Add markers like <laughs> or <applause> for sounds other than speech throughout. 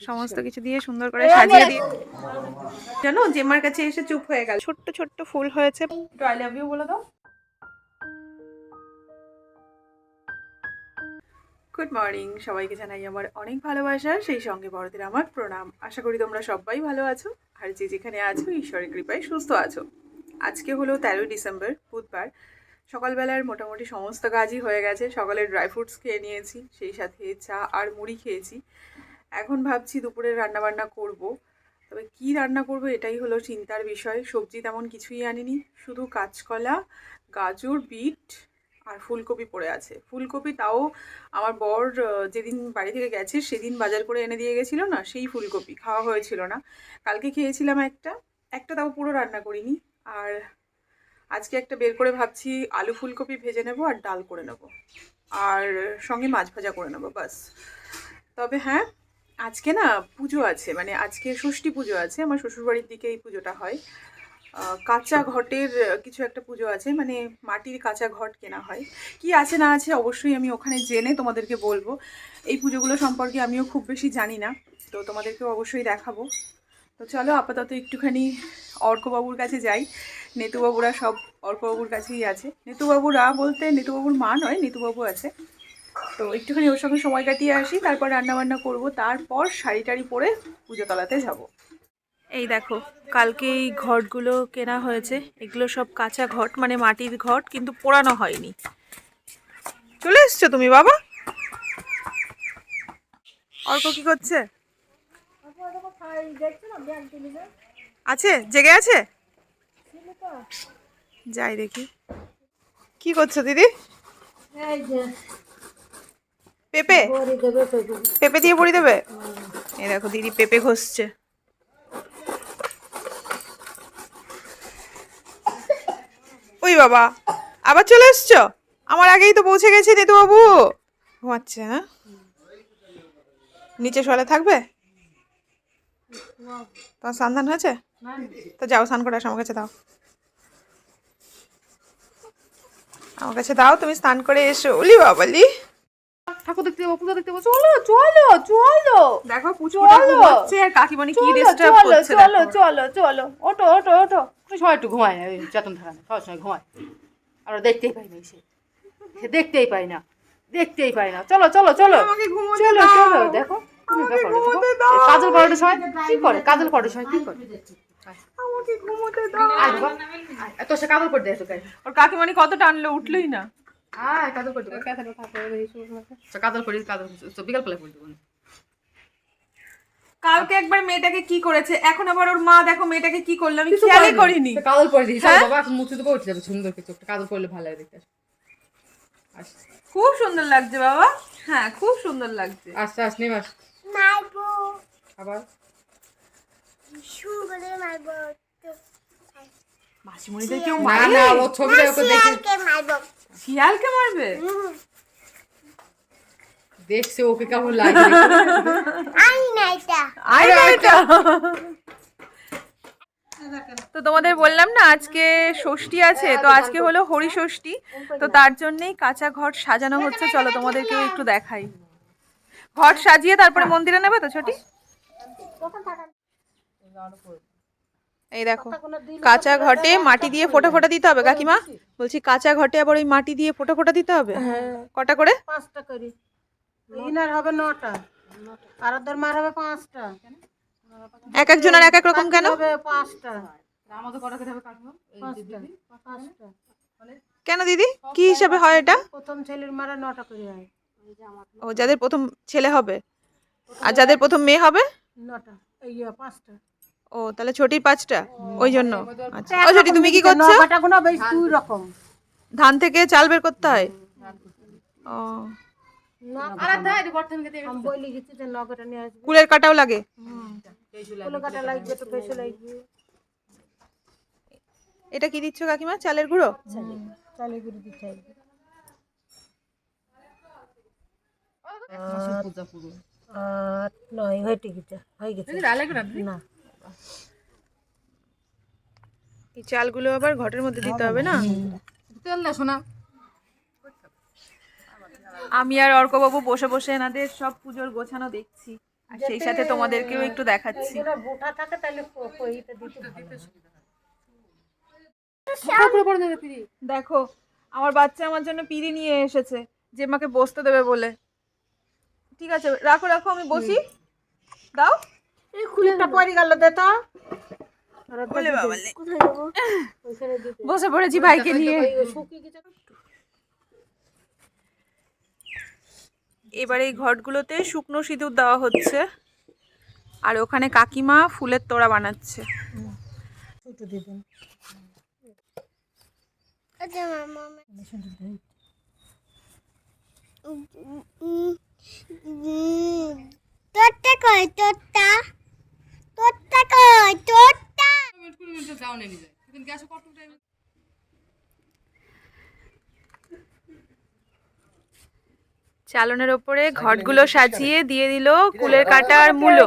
সমস্ত কিছু দিয়ে সুন্দর করে সাজিয়ে দিয়ে জানো জেম্মার কাছে এসে চুপ হয়ে গেল। ছোট্ট ছোট্ট ফুল হয়েছে। আই লাভ ইউ বলে দাও। গুড মর্নিং সবাইকে জানাই আমার অনেক ভালোবাসা। সেই সঙ্গে বড়দের আমার প্রণাম। আশা করি তোমরা সবাই ভালো আছো। আর যে যেখানে আছো ঈশ্বরের কৃপায় সুস্থ আছো। আজকে হলো তেরোই ডিসেম্বর বুধবার। সকালবেলার মোটামুটি সমস্ত কাজই হয়ে গেছে। সকালে ড্রাই ফ্রুটস খেয়ে নিয়েছি। সেই সাথে চা আর মুড়ি খেয়েছি। এখন ভাবছি দুপুরে রান্নাবান্না করব। তবে কি রান্না করব এটাই হলো চিন্তার বিষয়। সবজি তেমন কিছুই আনিনি, শুধু কাঁচকলা, গাজর, বিট আর ফুলকপি পড়ে আছে। ফুলকপি তাও আমার বর যেদিন বাড়ি থেকে গেছে সেদিন বাজার করে এনে দিয়ে গেছিল না, সেই ফুলকপি খাওয়া হয়েছিল না। কালকে খেয়েছিলাম একটা একটা তাও পুরো রান্না করিনি। আর আজকে একটা বের করে ভাবছি আলু ফুলকপি ভেজে নেব আর ডাল করে নেব। আর সঙ্গে মাছ ভাজা করে নেব, বাস। তবে হ্যাঁ আজকে না পুজো আছে মানে আজকে ষষ্ঠী পুজো আছে, আমার শ্বশুরবাড়ির দিকে এই পুজোটা হয়। কাঁচা ঘটের কিছু একটা পুজো আছে মানে মাটির কাঁচা ঘট কেনা হয়। কি আছে না আছে অবশ্যই আমি ওখানে জেনে তোমাদেরকে বলব। এই পুজোগুলো সম্পর্কে আমিও খুব বেশি জানি না, তো তোমাদেরকেও অবশ্যই দেখাবো। তো চলো আপাতত একটুখানি অর্কবাবুর কাছে যাই। নেতুবাবুরা সব অর্কবাবুর কাছেই আছে। নেতুবাবুরা বলতে নেতুবাবুর মা নয়, নেতুবাবু আছে। তো একটুখানি ওর সঙ্গে সময় কাটিয়ে আসি তারপর রান্নাবান্না করব। তারপর শাড়ি টাড়ি পরে পুজো তলাতে যাব। এই দেখো কালকে এই ঘটগুলো কেনা হয়েছে। এগুলো সব কাঁচা ঘট মানে মাটির ঘট কিন্তু পোড়ানো হয়নি। চলে এসছো তুমি বাবা? অর্ক কি করছে? আছে? জেগে আছে? যাই দেখি। কি করছ দিদি? পেঁপে? পেঁপে দিয়ে বড়ি দেবে? এই দেখো দিদি পেঁপে ঘষছে। ওই বাবা আবার চলে এসছো? আমার আগেই তো পৌঁছে গেছি নেতু বাবু। ঘুমাচ্ছে হ্যাঁ? নিচে শোয়ালে থাকবে? তোমার সন্ধান হয়েছে? তো যাও স্নান করে আসো আমার কাছে দাও। আমার কাছে দাও তুমি স্নান করে এসো। ওলি বাবালি ঠাকুর দেখতে যাব পুজো দেখতে যাব চলো চলো চলো। দেখো। আর কাকিমণি কি ডিস্টার্ব করছে চলো চলো চলো। ওটো ওটো ওটো একটু সময় একটু ঘুমায় থাকা সব সময় ঘুমায়। আর দেখতেই পাই না সে সে দেখতেই পাই না দেখতেই পাই না। চলো চলো চলো। চলো চলো দেখো। কাজল করার সময় কি করে? কাজল করার সময় কি করে? আমাকে ঘুমোতে দাও। তোর সে কাজল ওর কাকিমণি কত টানলো উঠলোই না। আয় কাজল করে দেবো। আচ্ছা, কাজল করি কাজল তো বিকাল বেলা করে দেবো। কালকে একবার মেয়েটাকে কি করেছে? এখন আবার ওর মা দেখো মেয়েটাকে কি করল? আমি খেয়ালই করিনি। কাজল করে দিই হ্যাঁ? বাবা মুছে দেবো উঠে যাবে সুন্দর কিছু একটা। কাজল করলে ভালো লাগে দেখতে। খুব সুন্দর লাগছে বাবা। হ্যাঁ খুব সুন্দর লাগছে। আস্তে আস নেই আস। মারবো আবার? শুরু করে মারবো মাসিমণিদের কেউ মারে না ও ছবিটা ওকে দেখে শিয়ালকে মারবে। দেখছে ওকে কেমন লাগে। আই না এটা আই না এটা। তো তোমাদের বললাম না আজকে ষষ্ঠী আছে তো আজকে হলো হরি ষষ্ঠী তো তার জন্যই কাঁচা ঘট সাজানো হচ্ছে। চলো তোমাদেরকেও একটু দেখাই। ঘট সাজিয়ে তারপরে মন্দিরে নেবে তো ছোটি? এই দেখো কাঁচা ঘটে মাটি দিয়ে ফোঁটা ফোটা দিতে হবে কাকিমা। বলছি কাঁচা ঘটে আবার ওই মাটি দিয়ে ফোঁটা ফোটা দিতে হবে? কটা করে? পাঁচটা করি। ইনার হবে নটা। আর ওদের মার হবে পাঁচটা। এক একজনের এক এক রকম কেন? হবে পাঁচটা। আমাদের কটা খেতে হবে কাটবো পাঁচটা পাঁচটা। কেন দিদি? কি হিসাবে হয় এটা? প্রথম ছেলের মারা নটা করে হয়। ও যাদের প্রথম ছেলে হবে। আর যাদের প্রথম মেয়ে হবে? নটা। এই ইয়ে, পাঁচটা। ও তাহলে ছোটির পাঁচটা? ওই জন্য আচ্ছা। ও ছোটি তুমি কি করছ? বেশ দুই রকম। ধান থেকে চাল বের করতে হয়? ও। কুলের কাটাও লাগে? এটা কি দিচ্ছ কাকিমা? চালের গুঁড়ো? চালে গুড়ি দিতে আট নয় হয়ে টিকিটা হয়ে গেছে। না। এই চালগুলো আবার ঘটের মধ্যে দিতে হবে না? তেল না শোনা আমি আর অর্কবাবু বসে বসে এনাদের সব পুজোর গোছানো দেখছি। আর সেই সাথে তোমাদেরকেও একটু দেখাচ্ছি। বোটা থাকে তাহলে দেখো আমার বাচ্চা আমার জন্য পিড়ি নিয়ে এসেছে যে মাকে বসতে দেবে বলে। ঠিক আছে রাখো রাখো আমি বসি। দাও। গেল দে তো। বসে পড়েছি ভাইকে নিয়ে। এবার এই ঘটগুলোতে শুকনো সিঁদুর দেওয়া হচ্ছে। আর ওখানে কাকিমা ফুলের তোড়া বানাচ্ছে। আচ্ছা তোরটা তোরটা তোরটা কই তোরটা যাও নেমে যায় কিন্তু গ্যাসে কত টাইম চালনের ওপরে ঘটগুলো সাজিয়ে দিয়ে দিল কুলের কাটা আর মূলো।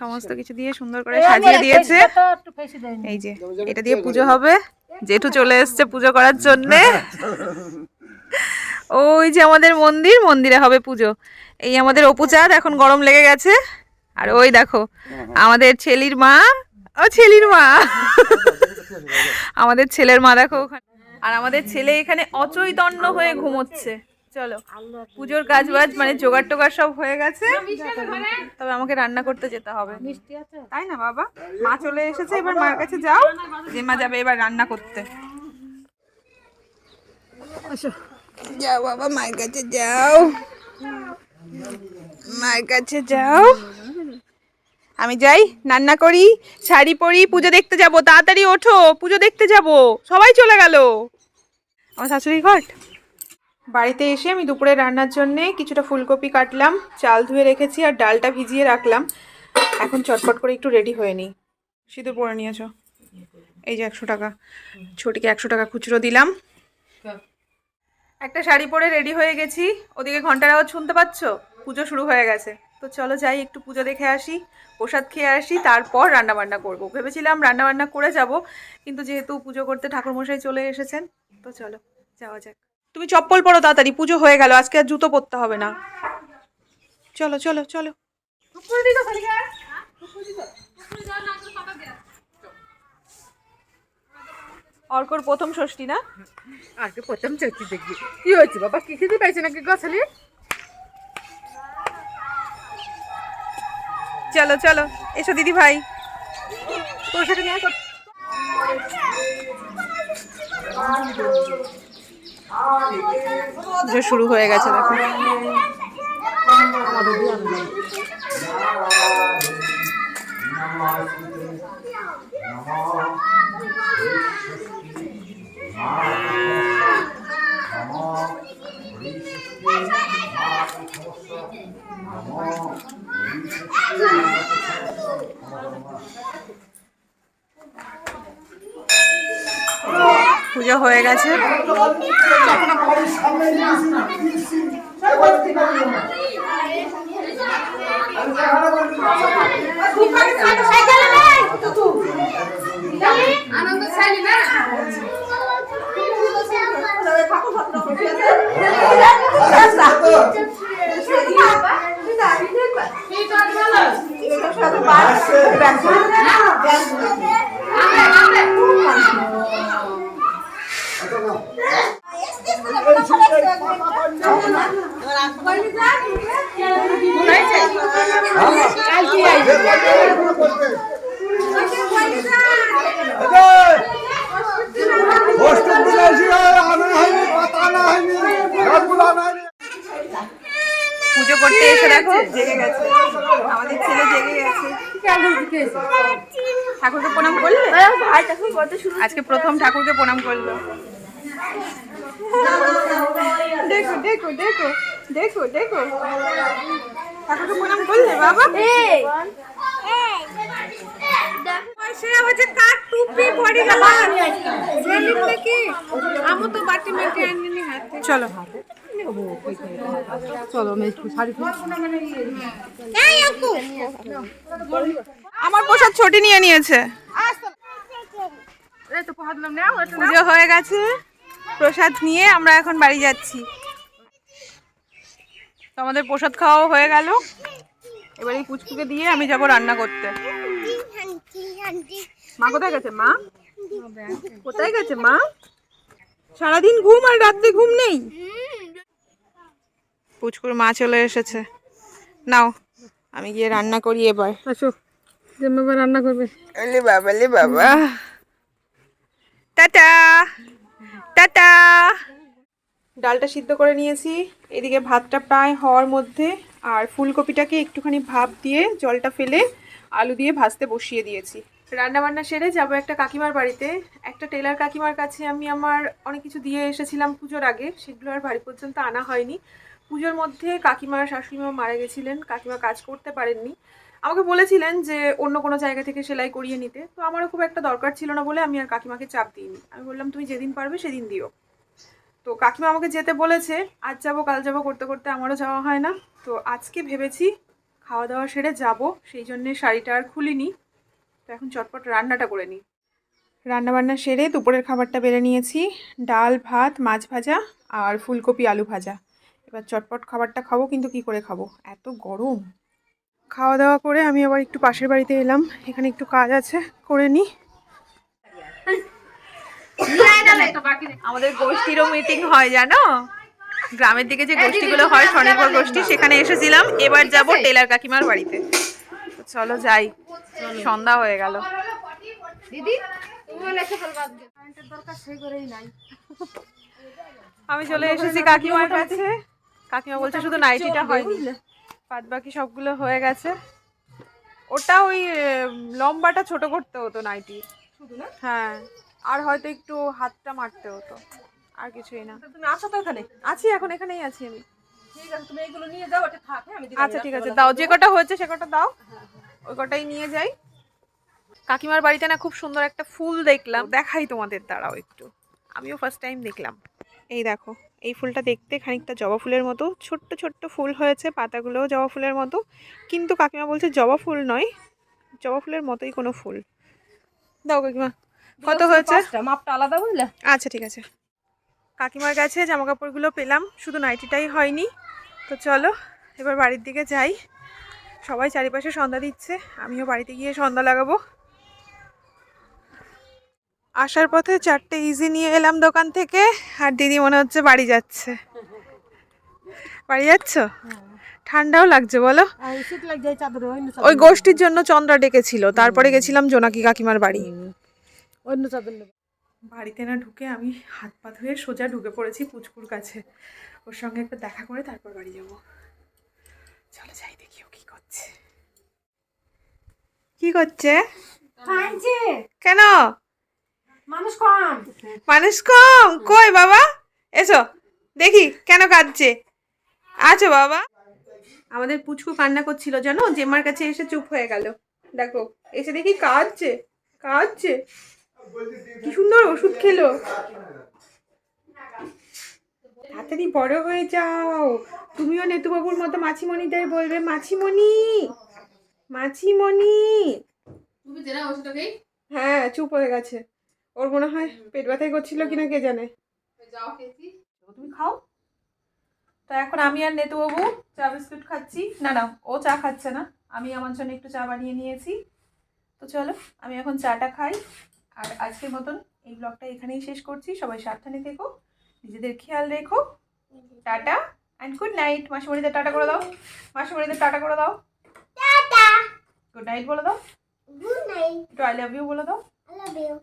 সমস্ত কিছু দিয়ে সুন্দর করে সাজিয়ে দিয়েছে। এই যে এটা দিয়ে পুজো হবে। জেঠু চলে এসছে পুজো করার জন্যে। <laughs> ওই যে আমাদের মন্দির মন্দিরে হবে পুজো। এই আমাদের অপু চাঁদ এখন গরম লেগে গেছে। আর ওই দেখো আমাদের ছেলির মা ও ছেলির মা। আমাদের ছেলের মা দেখো ওখানে। আর আমাদের ছেলে এখানে অচৈতন্য হয়ে ঘুমোচ্ছে। চলো পুজোর কাজ বাজ মানে জোগাড় টোগাড় সব হয়ে গেছে। তবে আমাকে রান্না করতে যেতে হবে। তাই না বাবা? মা চলে এসেছে এবার মার কাছে যাও। যে মা যাবে এবার রান্না করতে। যাও বাবা মায়ের কাছে যাও। মায়ের কাছে যাও। আমি যাই রান্না করি, শাড়ি পরি, পুজো দেখতে যাব। তাড়াতাড়ি ওঠো, পুজো দেখতে যাব। সবাই চলে গেল। আমার শাশুড়ি ঘট। বাড়িতে এসে আমি দুপুরে রান্নার জন্যে কিছুটা ফুলকপি কাটলাম, চাল ধুয়ে রেখেছি আর ডালটা ভিজিয়ে রাখলাম। এখন চটপট করে একটু রেডি হয়ে নিই। সিঁদুর পরে নিয়েছো। এই যে একশো টাকা। ছোটিকে একশো টাকা খুচরো দিলাম। একটা শাড়ি পরে রেডি হয়ে গেছি। ওদিকে ঘণ্টার আওয়াজ শুনতে পাচ্ছ? পুজো শুরু হয়ে গেছে। তো চলো যাই, একটু পুজো দেখে আসি, প্রসাদ খেয়ে আসি, তারপর রান্না বান্না করব। ভেবেছিলাম রান্না বান্না করে যাব, কিন্তু যেহেতু পুজো করতে ঠাকুরমশাই চলে এসেছেন, তো চলো যাওয়া যাক। তুমি চপ্পল পরো তাড়াতাড়ি, পুজো হয়ে গেল, আজকে আর জুতো পরতে হবে না। চলো চলো চলো। অর্কর প্রথম ষষ্ঠী না? আজকে প্রথম চলছি দেখবি। কি হয়েছে বাবা? কি খেতে পাইছে নাকি গছালি? চলো চলো এসো দিদি ভাই। তোর সাথে শুরু হয়ে গেছে দেখো। পুজো হয়ে গেছে দিনে এসে আনা হয়নি কথা আনা হয়নি গাছগুলো আনা হয়নি পুজো করতে এসে দেখো জেগে গেছে আমাদের ছেলে জেগে গেছে ঠাকুরকে প্রণাম করলে? আজকে প্রথম ঠাকুরকে প্রণাম করল। দেখো দেখো দেখো দেখো দেখো। ঠাকুরকে প্রণাম করলে বাবা? কার টুপি? পড়ে গেল। নাকি আমু তো বাটি মেটে আনিনি হাতে। চলো। আমার প্রসাদ ছোটি নিয়ে নিয়েছে। পুজো হয়ে গেছে। প্রসাদ নিয়ে আমরা এখন বাড়ি যাচ্ছি। আমাদের প্রসাদ খাওয়াও হয়ে গেল। এবার এই পুচকুকে দিয়ে আমি যাব রান্না করতে। মা কোথায় গেছে, মা? কোথায় গেছে, মা? সারাদিন ঘুম আর রাত্রে ঘুম নেই? পুচকুর মা চলে এসেছে। নাও আমি গিয়ে রান্না করি এবার। আসো জেম্মাবার রান্না করবে। আলে বাবা লে বাবা। Tata tata. ডালটা সিদ্ধ করে নিয়েছি। এদিকে ভাতটা প্রায় হওয়ার মধ্যে আর ফুলকপিটাকে একটুখানি ভাপ দিয়ে জলটা ফেলে আলু দিয়ে ভাজতে বসিয়ে দিয়েছি। রান্না বান্না সেরে যাব একটা কাকিমার বাড়িতে। একটা টেলার কাকিমার কাছে আমি আমার অনেক কিছু দিয়ে এসেছিলাম পুজোর আগে। সেগুলো আর বাড়ি পর্যন্ত আনা হয়নি। পুজোর মধ্যে কাকিমার শাশুড়িমা মারা গেছিলেন, কাকিমা কাজ করতে পারেননি। আমাকে বলেছিলেন যে অন্য কোনো জায়গা থেকে সেলাই করিয়ে নিতে। তো আমারও খুব একটা দরকার ছিল না বলে আমি আর কাকিমাকে চাপ দিইনি। আমি বললাম, তুমি যেদিন পারবে সেদিন দিও। তো কাকিমা আমাকে যেতে বলেছে, আজ যাব, কাল যাব করতে করতে আমারও যাওয়া হয় না। তো আজকে ভেবেছি খাওয়া দাওয়া সেরে যাব, সেই জন্যে শাড়িটা আর খুলিনি। তো এখন চটপট রান্নাটা করে নিই। রান্নাবান্না সেরে দুপুরের খাবারটা বেড়ে নিয়েছি, ডাল, ভাত, মাছ ভাজা আর ফুলকপি, আলু ভাজা। এবার চটপট খাবারটা খাব কিন্তু কি করে খাব? এত গরম। খাওয়া দাওয়া করে আমি আবার একটু পাশের বাড়িতে এলাম। এখানে একটু কাজ আছে করে নিই আমাদের গোষ্ঠীরও মিটিং হয় জানো? গ্রামের দিকে যে গোষ্ঠীগুলো হয় স্বনির্ভর গোষ্ঠী সেখানে এসেছিলাম। এবার যাব টেলার কাকিমার বাড়িতে। চলো যাই। সন্ধ্যা হয়ে গেল। আমি চলে এসেছি কাকিমার কাছে। কাকিমা বলছে শুধু নাইটিটা হয়নি। বাদ বাকি সবগুলো হয়ে গেছে। ওটা ওই লম্বাটা ছোট করতে হতো নাইটি হ্যাঁ আর হয়তো একটু হাতটা মারতে হতো। আর কিছুই না। তুমি আসো তো এখানে? আছি এখন এখানেই আছি আমি। ঠিক আছে তুমি এইগুলো নিয়ে যাও এটা থাক আমি আচ্ছা ঠিক আছে দাও যে কটা হয়েছে সে কটা দাও। ওই কটাই নিয়ে যাই। কাকিমার বাড়িতে না খুব সুন্দর একটা ফুল দেখলাম। দেখাই তোমাদের দাঁড়াও একটু। আমিও ফার্স্ট টাইম দেখলাম। এই দেখো এই ফুলটা দেখতে খানিকটা জবা ফুলের মতো। ছোট্ট ছোট্ট ফুল হয়েছে পাতাগুলোও জবা ফুলের মতো। কিন্তু কাকিমা বলছে জবা ফুল নয় জবা ফুলের মতোই কোনো ফুল। দাও কাকিমা কত হয়েছে? মাপটা আলাদা বুঝলে আচ্ছা ঠিক আছে। কাকিমার কাছে জামা কাপড়গুলো পেলাম শুধু নাইটিটাই হয়নি। তো চলো এবার বাড়ির দিকে যাই। সবাই চারিপাশে সন্ধ্যা দিচ্ছে আমিও বাড়িতে গিয়ে সন্ধ্যা লাগাবো। আসার পথে চারটে ইজি নিয়ে এলাম দোকান থেকে আর দিদি মনে হচ্ছে বাড়ি যাচ্ছে। বাড়ি যাচ্ছ? ঠান্ডাও লাগছে বলো। ওই গোষ্ঠীর জন্য চন্দ্রা ডেকেছিল তারপরে গেছিলাম জোনাকি কাকিমার বাড়ি। অন্য চাদর বাড়িতে না ঢুকে আমি হাত পা ধুয়ে সোজা ঢুকে পড়েছি পুচকুর কাছে। ওর সঙ্গে একটু দেখা করে তারপর বাড়ি যাব। চলো যাই দেখি ও কি করছে। কি করছে? কেন? মানুষ কম। মানুষ কম? কই বাবা? এসো দেখি কেন কাঁদছে? আছো বাবা? আমাদের পুচকু কান্না করছিল জানো? জেম্মার কাছে এসে চুপ হয়ে গেল। দেখো এসে দেখি কাঁদছে কাঁদছে। কি সুন্দর ওষুধ খেলো। তাড়াতাড়ি বড় হয়ে যাও। তুমিও নেতুবাবুর মতো মাছিমণিদের বলবে মাছিমণি মাছিমণি! হ্যাঁ চুপ হয়ে গেছে। ওর মনে হয় পেট ব্যথাই করছিল কিনা কে জানে? তুমি খাও। তো এখন আমি আর নেতুবাবু চা বিস্কুট খাচ্ছি। না না ও চা খাচ্ছে না। আমি আমার জন্য একটু চা বানিয়ে নিয়েছি। তো চলো আমি এখন চাটা খাই। আর আজকের মতন এই ব্লগটা এখানেই শেষ করছি। সবাই সাবধানে থেকো নিজেদের খেয়াল রেখো। টাটা অ্যান্ড গুড নাইট মাসিমণিদের টাটা করে দাও। মাসিমণিদের টাটা করে দাও। টাটা। গুড নাইট বলে দাও। Good night I love you বলে দাও। I love you